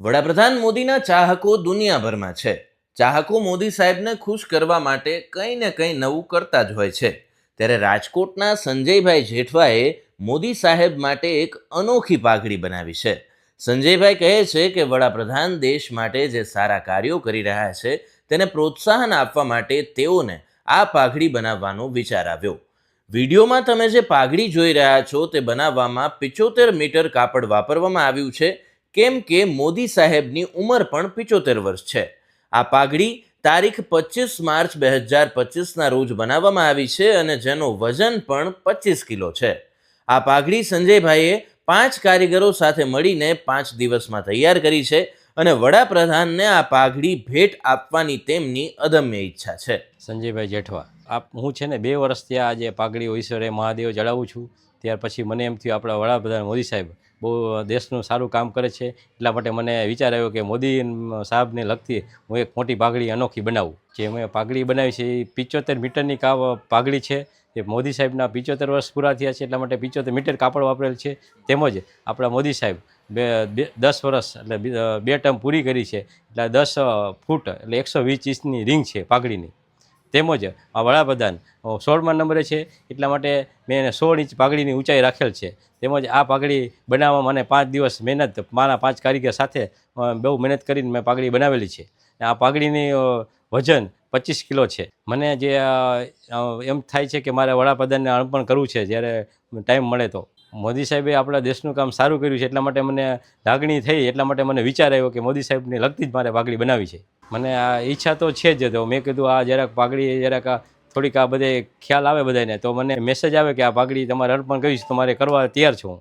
વડાપ્રધાન મોદીના ચાહકો દુનિયાભરમાં છે. ચાહકો મોદી સાહેબને ખુશ કરવા માટે કંઈ ને કંઈ નવું કરતા જ હોય છે. ત્યારે રાજકોટના સંજયભાઈ જેઠવાએ મોદી સાહેબ માટે એક અનોખી પાઘડી બનાવી છે. સંજયભાઈ કહે છે કે વડાપ્રધાન દેશ માટે જે સારા કાર્યો કરી રહ્યા છે, તેને પ્રોત્સાહન આપવા માટે તેઓને આ પાઘડી બનાવવાનો વિચાર આવ્યો. વિડીયોમાં તમે જે પાઘડી જોઈ રહ્યા છો તે બનાવવામાં પિચોતેર મીટર કાપડ વાપરવામાં આવ્યું છે. કેમ કે મોદી સાહેબની ઉંમર પણ પિચોતેર વર્ષ છે. આ પાઘડી તારીખ પચીસ માર્ચ બે હજાર પચીસના રોજ બનાવવામાં આવી છે અને જેનું વજન પણ પચીસ કિલો છે. આ પાઘડી સંજયભાઈએ પાંચ કારીગરો સાથે મળીને પાંચ દિવસમાં તૈયાર કરી છે અને વડાપ્રધાનને આ પાઘડી ભેટ આપવાની તેમની અદમ્ય ઈચ્છા છે. સંજયભાઈ જેઠવા, આપ, હું છે ને બે વર્ષથી આ જે પાઘડી ઈશ્વરે મહાદેવ ચડાવું છું. ત્યાર પછી મને એમ થયું, આપણા વડાપ્રધાન મોદી સાહેબ બહુ દેશનું સારું કામ કરે છે, એટલા માટે મને વિચાર આવ્યો કે મોદી સાહેબને લગતી હું એક મોટી પાઘડી અનોખી બનાવું. જે મેં પાઘડી બનાવી છે, એ પિચોતેર મીટરની કા પાઘડી છે. એ મોદી સાહેબના પિચોતેર વર્ષ પૂરા થયા છે, એટલા માટે પિચોતેર મીટર કાપડ વાપરેલ છે. તેમજ આપણા મોદી સાહેબ બે- દસ વર્ષ એટલે બે ટર્મ પૂરી કરી છે. એટલે દસ ફૂટ એટલે એકસો વીસ ઇંચની રિંગ છે પાઘડીની. તેમજ આ વડાપ્રધાન સોળમા નંબરે છે, એટલા માટે મેં એને સોળ ઇંચ પાઘડીની ઊંચાઈ રાખેલ છે. તેમજ આ પાઘડી બનાવવા મને પાંચ દિવસ મહેનત, મારા પાંચ કારીગર સાથે બહુ મહેનત કરીને મેં પાઘડી બનાવેલી છે. આ પાઘડીની વજન પચીસ કિલો છે. મને જે એમ થાય છે કે મારે વડાપ્રધાનને અર્પણ કરવું છે જ્યારે ટાઈમ મળે તો. મોદી સાહેબે આપણા દેશનું કામ સારું કર્યું છે, એટલા માટે મને લાગણી થઈ, એટલા માટે મને વિચાર આવ્યો કે મોદી સાહેબને લગતી જ મારે પાઘડી બનાવી છે. મને આ ઈચ્છા તો છે જ તો મેં કીધું આ જરાક પાઘડી, જરાક થોડીક આ બધે ખ્યાલ આવે બધાને તો મને મેસેજ આવે કે આ પાઘડી તમારે અર્પણ કરીશ, તમારે કરવા તૈયાર છું.